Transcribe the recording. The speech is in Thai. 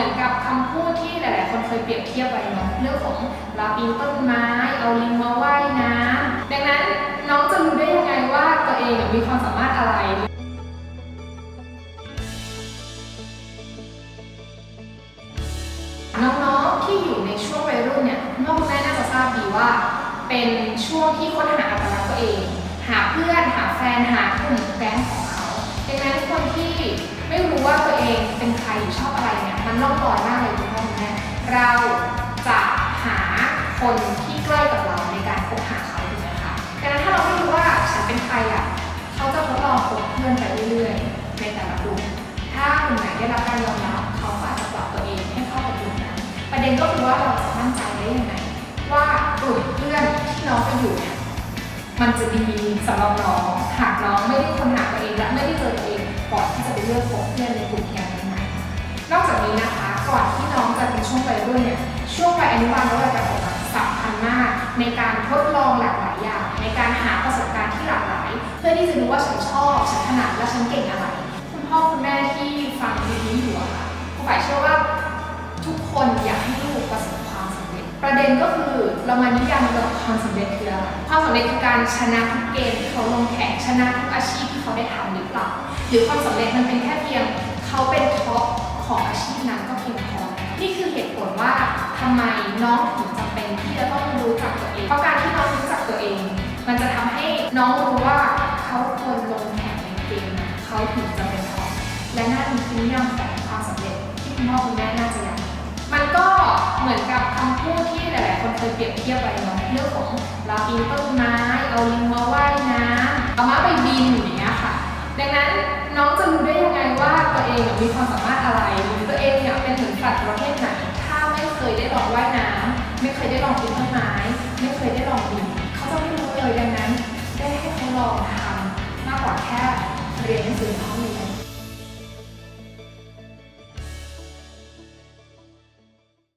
มือนกับคำพูดที่หลาย ๆ คนเคยเปรียบเทียบไว้เนาะเรื่องของลาปีนต้นไม้ เอาลิงมาว่ายน้ำดังนั้นน้องจะรู้ได้ยังไงว่าตัวเองมีความสามารถอะไรน้องๆที่อยู่ในช่วงวัยรุ่นเนี่ยพ่อคุณแม่น่าจะทราบดีว่า เป็นช่วงที่ค้นหาอัตลักษณ์ตัวเอง หาเพื่อนหาแฟนหากลุ่มแก๊งของเขาดังนั้นคนที่ไม่รู้ว่าตัวเองเป็นใครชอบ เราจะหาคนที่ใกล้กับเราในการคบหาเขาถูกไหมคะดังนั้นถ้าเราไม่รู้ว่าฉันเป็นใครอะเขาจะทดลองคบเพื่อนไปเรื่อยๆในแต่ละกลุ่มถ้ากลุ่มไหนได้รับการยอมรับเขาก็อาจจะปรับตัวเองให้เข้ากับกลุ่มนั้นประเด็นก็คือว่าเราจะมั่นใจได้ยังไงว่ากลุ่มเพื่อนที่น้องไปอยู่เนี่ยมันจะดีสำหรับน้องหากน้องไม่ได้ค้นหาตัวเองและไม่ได้เจอตัวเองก่อนที่จะไปเลือกคบเพื่อนในกลุ่มแก๊งนั้นนอกจากนี้นะคะก่อนที่ น้องป็นช่วงวัยรุ่นเนี่ยช่วงวัยอนุบาลและวัยประถมอะสำคัญมาก ในการทดลองหลากหลายอย่าง ในการหาประสบการณ์ที่หลากหลาย เพื่อที่จะรู้ว่าฉันชอบฉันถนัดและฉันเก่งอะไร คุณพ่อคุณแม่ที่ฟังคลิปนี้อยู่ค่ะคุณฝ่ายเชื่อว่าทุกคนอยากให้ลูกประสบความสำเร็จ ประเด็นก็คือเรามานิยามกับความสำเร็จคืออะไรความสำเร็จคือการชนะทุกเกมที่เขาลงแข่งชนะทุกอาชีพที่เขาได้ทำหรือเปล่าหรือความสำเร็จมันเป็นแค่เพียงเขาเป็นท็อป ของอาชีพนั้นก็เพียงพอ นี่คือเหตุผลว่าทำไมน้องถึงจำเป็นที่จะต้องรู้จักตัวเอง เพราะการที่น้องรู้จักตัวเอง มันจะทำให้น้องรู้ว่าเขาควรลงแข่งในเกมเขาถึงจะเป็นทอปและนั่นคือนิยามของความสำเร็จที่คุณพ่อคุณแม่น่าจะอยากมันก็เหมือนกับคำพูดที่หลายๆคนเคยเปรียบเทียบไว้เนาะเรื่องของลาปีนต้นไม้เอาลิงมาว่ายน้ำเอาม้าไปบินอย่างเงี้ยค่ะ ดังนั้นน้องจะรู้ได้ยังไงว่าตัวเองมีความสามารถ